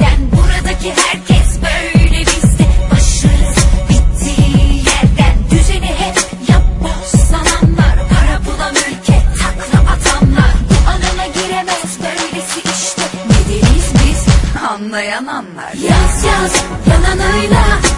Eskiden buradaki herkes böyle? Bizde Başımız bittiği yerden. Düzeni hep yapboz sananlar Para bulan ülke takla atanlar. Bu alana giremez böylesi işte. Ne deriz biz anlayan anlar. Yaz yaz yalanıyla